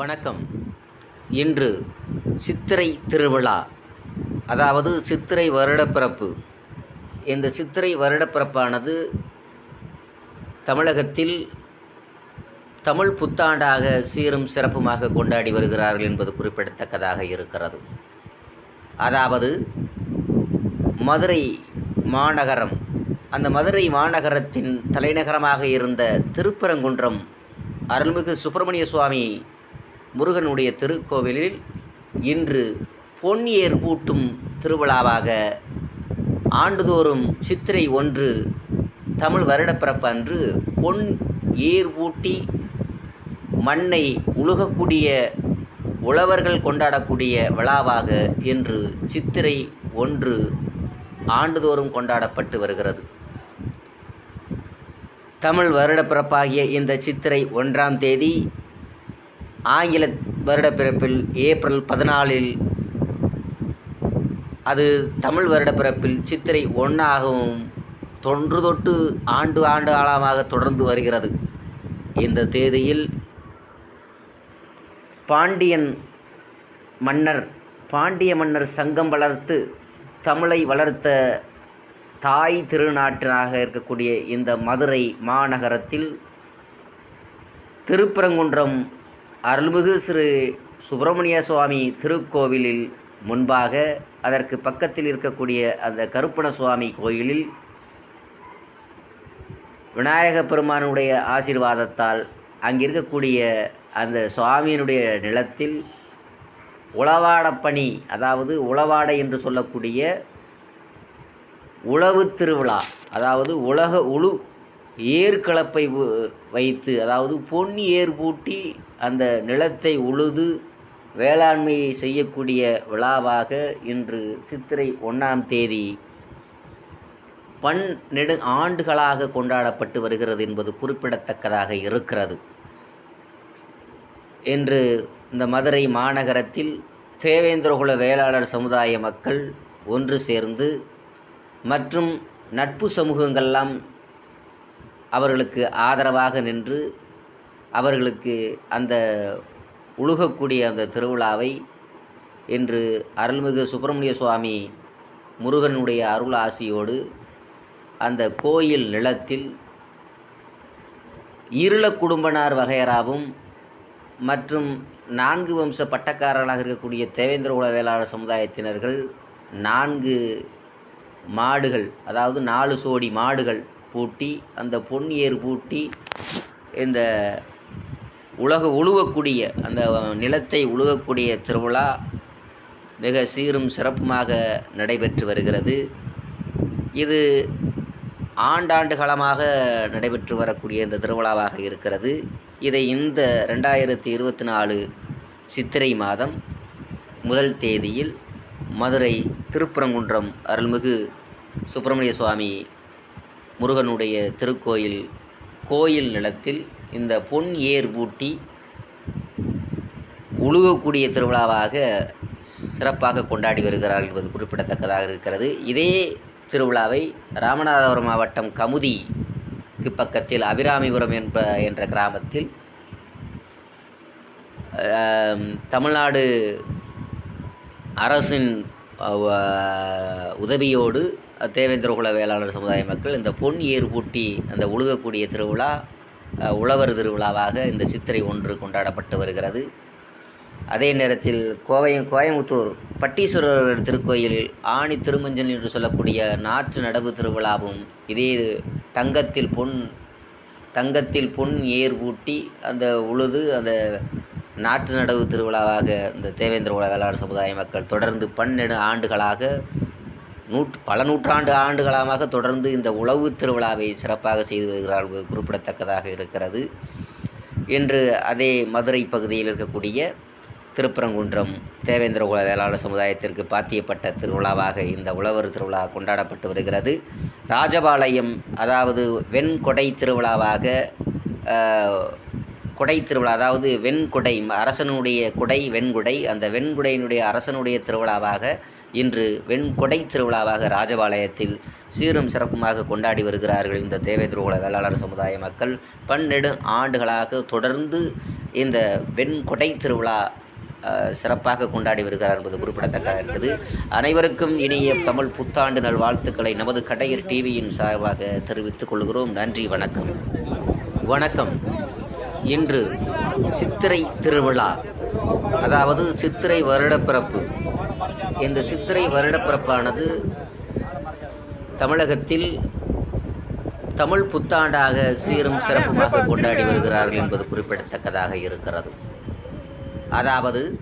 வணக்கம். இன்று சித்திரை திருவிழா அதாவது சித்திரை வருடப்பிறப்பு. இந்த சித்திரை வருடப்பிறப்பானது தமிழகத்தில் தமிழ் புத்தாண்டாக சீரும் சிறப்புமாக கொண்டாடி வருகிறார்கள் என்பது குறிப்பிடத்தக்கதாக இருக்கிறது. அதாவது மதுரை மாநகரம் அந்த மதுரை மாநகரத்தின் தலைநகரமாக இருந்த திருப்பரங்குன்றம் அருள்மிகு சுப்பிரமணிய சுவாமி முருகனுடைய திருக்கோவிலில் இன்று பொன் ஏர் பூட்டும் திருவிழாவாக ஆண்டுதோறும் சித்திரை ஒன்று தமிழ் வருடப்பிறப்பு அன்று பொன் ஏர் பூட்டி மண்ணை உழுகக்கூடிய உழவர்கள் கொண்டாடக்கூடிய விழாவாக இன்று சித்திரை ஒன்று ஆண்டுதோறும் கொண்டாடப்பட்டு வருகிறது. தமிழ் வருடப்பிறப்பாகிய இந்த சித்திரை ஒன்றாம் தேதி ஆங்கில வருடப்பிறப்பில் ஏப்ரல் பதினாலில் அது தமிழ் வருடப்பிறப்பில் சித்திரை ஒன்றாகவும் தொன்று தொட்டு ஆண்டு ஆண்டு காலமாக தொடர்ந்து வருகிறது. இந்த தேதியில் பாண்டியன் மன்னர் பாண்டிய மன்னர் சங்கம் வளர்த்து தமிழை வளர்த்த தாய் திருநாட்டினாக இருக்கக்கூடிய இந்த மதுரை மாநகரத்தில் திருப்பரங்குன்றம் அருள்மிகு ஸ்ரீ சுப்பிரமணிய சுவாமி திருக்கோவிலில் முன்பாக அதற்கு பக்கத்தில் இருக்கக்கூடிய அந்த கருப்பண சுவாமி கோயிலில் விநாயக பெருமானுடைய ஆசீர்வாதத்தால் அங்கே இருக்கக்கூடிய அந்த சுவாமியினுடைய நிலத்தில் உளவாடப்பணி அதாவது உளவாடை என்று சொல்லக்கூடிய உழவு திருவிழா அதாவது உலக உழு ஏர்கலப்பை வ- வைத்து அதாவது பொன் ஏர் பூட்டி அந்த நிலத்தை உழுது வேளாண்மையை செய்யக்கூடிய விழாவாக இன்று சித்திரை ஒன்றாம் தேதி பன்னெடு ஆண்டுகளாக கொண்டாடப்பட்டு வருகிறது என்பது குறிப்பிடத்தக்கதாக இருக்கிறது. என்று இந்த மதுரை மாநகரத்தில் தேவேந்திரகுல வேளாளர் சமுதாய மக்கள் ஒன்று சேர்ந்து மற்றும் நட்பு சமூகங்கள்லாம் அவர்களுக்கு ஆதரவாக நின்று அவர்களுக்கு அந்த உழுகக்கூடிய அந்த திருவிழாவை இன்று அருள்மிகு சுப்பிரமணிய சுவாமி முருகனுடைய அருள் ஆசியோடு அந்த கோயில் நிலத்தில் இருள குடும்பனார் வகையராவும் மற்றும் நான்கு வம்ச பட்டக்காரர்களாக இருக்கக்கூடிய தேவேந்திர குல வேளாளர் சமுதாயத்தினர்கள் நான்கு மாடுகள் அதாவது நாலு சோடி மாடுகள் பூட்டி அந்த பொன் ஏர் பூட்டி இந்த உலக உழுவக்கூடிய அந்த நிலத்தை உழுகக்கூடிய திருவிழா மிக சீரும் சிறப்புமாக நடைபெற்று வருகிறது. இது ஆண்டாண்டு காலமாக நடைபெற்று வரக்கூடிய இந்த திருவிழாவாக இருக்கிறது. இதை இந்த ரெண்டாயிரத்தி இருபத்தி நாலு சித்திரை மாதம் முதல் தேதியில் மதுரை திருப்பரங்குன்றம் அருள்மிகு சுப்பிரமணிய சுவாமி முருகனுடைய திருக்கோயில் கோயில் நிலத்தில் இந்த பொன் ஏர் பூட்டி உழுகக்கூடிய திருவிழாவாக சிறப்பாக கொண்டாடி வருகிறார்கள் என்பது குறிப்பிடத்தக்கதாக இருக்கிறது. இதே திருவிழாவை ராமநாதபுரம் மாவட்டம் கமுதிக்கு பக்கத்தில் அபிராமிபுரம் என்ப என்ற கிராமத்தில் தமிழ்நாடு அரசின் உதவியோடு தேவேந்திரகுல வேளாளர் சமுதாய மக்கள் இந்த பொன் ஏர் பூட்டி அந்த உழுகக்கூடிய திருவிழா உழவர் திருவிழாவாக இந்த சித்திரை ஒன்று கொண்டாடப்பட்டு வருகிறது. அதே நேரத்தில் கோவை கோயம்புத்தூர் பட்டீஸ்வரர் திருக்கோயில் ஆணி திருமஞ்சன் என்று சொல்லக்கூடிய நாற்று நடவு திருவிழாவும் இதே தங்கத்தில் பொன் தங்கத்தில் பொன் ஏர் பூட்டி அந்த உழுது அந்த நாற்று நடவு திருவிழாவாக இந்த தேவேந்திர குல வேளாண் சமுதாய மக்கள் தொடர்ந்து பன்னெண்டு ஆண்டுகளாக நூற் பல நூற்றாண்டு ஆண்டுகாலமாக தொடர்ந்து இந்த உழவு திருவிழாவை சிறப்பாக செய்து வருகிறார்கள் குறிப்பிடத்தக்கதாக இருக்கிறது. இன்று அதே மதுரை பகுதியில் இருக்கக்கூடிய திருப்பரங்குன்றம் தேவேந்திர குல வேளாளர் சமுதாயத்திற்கு பாத்தியப்பட்ட திருவிழாவாக இந்த உழவர் திருவிழா கொண்டாடப்பட்டு வருகிறது. ராஜபாளையம் அதாவது வெண்கொடை திருவிழாவாக குடை திருவிழா அதாவது வெண்குடை அரசனுடைய குடை வெண்குடை அந்த வெண்குடையினுடைய அரசனுடைய திருவிழாவாக இன்று வெண்கொடை திருவிழாவாக ராஜபாளையத்தில் சீரும் சிறப்புமாக கொண்டாடி வருகிறார்கள் இந்த தேவை தேவேந்திரகுல வேளாளர் சமுதாய மக்கள். பன்னெடு ஆண்டுகளாக தொடர்ந்து இந்த வெண்கொடை திருவிழா சிறப்பாக கொண்டாடி வருகிறார் என்பது குறிப்பிடத்தக்கதாக இருக்குது அனைவருக்கும் இனிய தமிழ் புத்தாண்டு நல்வாழ்த்துக்களை நமது கடையர் டிவியின் சார்பாக தெரிவித்துக் கொள்கிறோம். நன்றி வணக்கம். வணக்கம். இன்று சித்திரை திருவிழா. அதாவது சித்திரை வருடப்பிறப்பு. இந்த சித்திரை வருடப்பிறப்பானது தமிழகத்தில் தமிழ் புத்தாண்டாக சீரும் சிறப்புமாக கொண்டாடி வருகிறார்கள் என்பது குறிப்பிடத்தக்கதாக இருக்கிறது. அதாவது